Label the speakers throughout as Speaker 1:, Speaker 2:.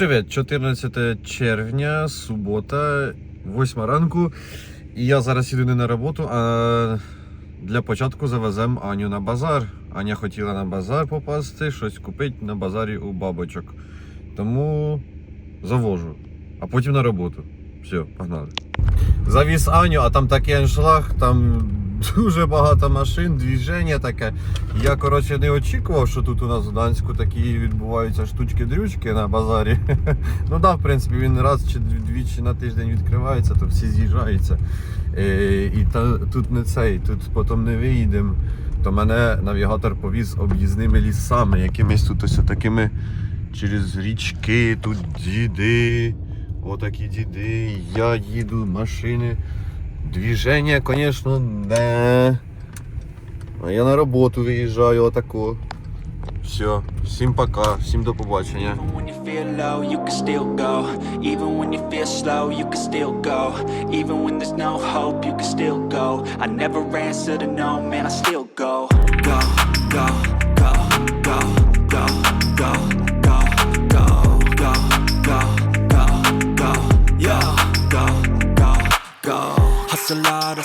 Speaker 1: Привіт, 14 червня, субота, 8 ранку. І я зараз іду не на роботу, а для початку завеземо Аню на базар. Аня хотіла на базар попасти, щось купити на базарі у бабочок. Тому завожу, а потім на роботу. Все, погнали. Завіз Аню, а там такий аншлаг, там дуже багато машин, движення таке. Я коротше не очікував, що тут у нас в Данську такі відбуваються штучки-дрючки на базарі. Ну да, в принципі, він раз чи двічі на тиждень відкривається, то всі з'їжджаються. Е, І та, тут не цей, тут потім не виїдемо. То мене навігатор повіз об'їзними лісами, якимись тут ось такими через річки, тут діди. Отакі діди, я їду, машини. Движення, звісно, не. А я на роботу виїжджаю отако. Все, всім пока, всім до побачення.
Speaker 2: Even when you feel low, you can still go. Even when you feel slow, you can still go. Even when there's no hope, you can still go. I never answer to no, man, I still go, go, go,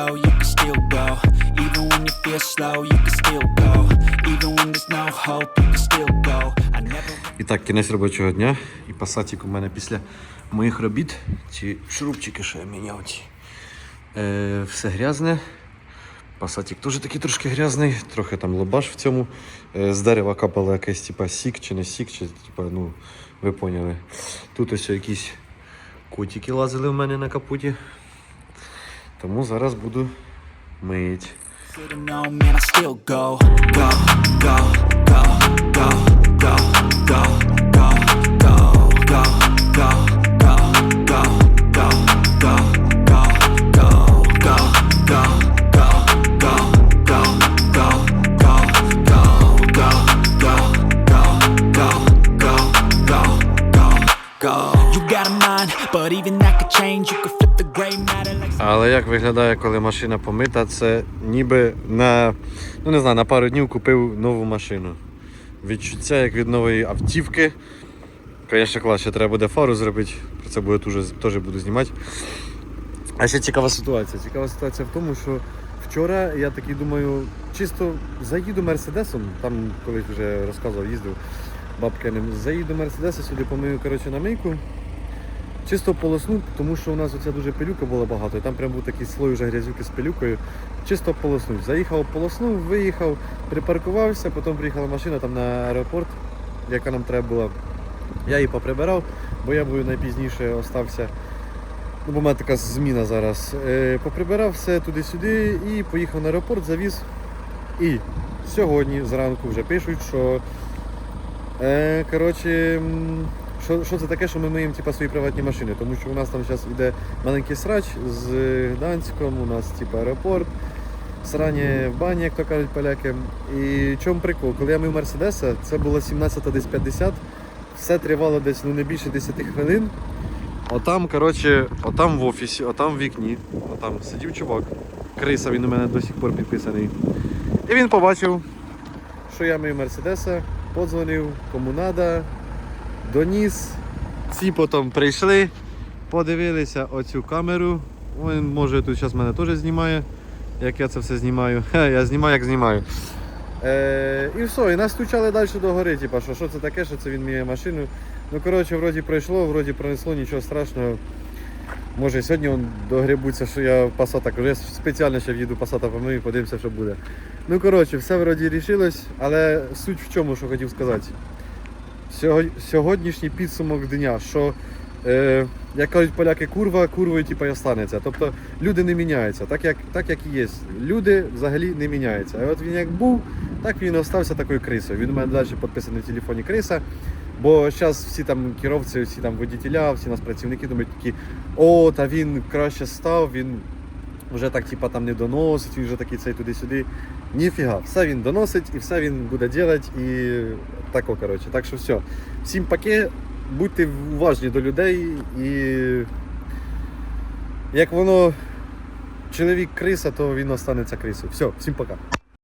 Speaker 2: low, you can still go. Even when you feel slow, you can still go. Even when there's no hope, you can still go.
Speaker 1: І так, кінець робочого дня. І пасатик у мене після моїх робіт. Ці шурупчики, що я міняв. Ці. Е, все грязне. Пасатик теж такий трошки грязний, трохи там лобаш в цьому. Е, з дерева капало якийсь типа сік чи не сік, чи типа, ну, ви поняли. Тут ось якісь котики лазили в мене на капоті. Тому зараз буду
Speaker 2: мити. go, go, go, go, go, go.
Speaker 1: Але як виглядає, коли машина помита, це ніби на, ну не знаю, на пару днів купив нову машину. Відчуття як від нової автівки. Звісно, клас, ще треба буде фару зробити, про це буде теж, теж буду знімати. А ще цікава ситуація. Цікава ситуація в тому, що вчора я такий думаю, чисто заїду Мерседесом, там колись вже розказував, їздив бабкиним, заїду Мерседеса сюди помию коротше, на мийку. Чисто полоснув, тому що у нас оця дуже пилюка була багато, і там прям був такий слой вже грязюки з пилюкою. Чисто полоснув. Заїхав, полоснув, виїхав, припаркувався, потім приїхала машина там на аеропорт, яка нам треба була. Я її поприбирав, бо я був найпізніше остався. Ну, бо в мене така зміна зараз. Е, поприбирав все туди-сюди і поїхав на аеропорт, завіз. І сьогодні зранку вже пишуть, що е, коротше, що, що це таке, що ми миємо типа, свої приватні машини, тому що у нас там зараз йде маленький срач з Гданськом, у нас типа, аеропорт, срання в бані, як то кажуть поляки. І чому прикол? Коли я мив Мерседеса, це було 17 десь 50, все тривало десь ну, не більше 10 хвилин. Отам, коротше, отам в офісі, отам в вікні, отам сидів чувак. Криса, він у мене до сих пор підписаний. І він побачив, що я мию Мерседеса, подзвонив, кому надо, доніс. Ці потім прийшли, подивилися оцю камеру. Він може тут зараз мене теж знімає, як я це все знімаю. Ха, я знімаю, як знімаю. Е, і все, і нас стучали далі до гори, типу, що, що це таке, що це він міє машину. Ну, коротше, вроді пройшло, вроді пронесло, нічого страшного. Може сьогодні он догребуться, що я пасата кажу, я спеціально ще в'їду пасата помию, подивимося, що буде. Ну, коротше, все вроді рішилось, але суть в чому, що хотів сказати. Сього- Сьогоднішній підсумок дня, що, е, як кажуть поляки, курва, курвою типу, і останеться. Тобто люди не міняються, так як, так як і є. Люди взагалі не міняються. А от він як був, Так він і остався такою крисою. Він у мене далі підписаний в телефоні криса. Бо зараз всі там керовці, всі там водітеля, всі нас працівники думають такі, о, та він краще став, він вже так типа там не доносить, він вже такий цей туди-сюди. Ніфіга, все він доносить і все він буде робити і тако, коротше. Так що все. Всім паке, будьте уважні до людей і як воно чоловік криса, то він останеться крисою. Все, всім пока.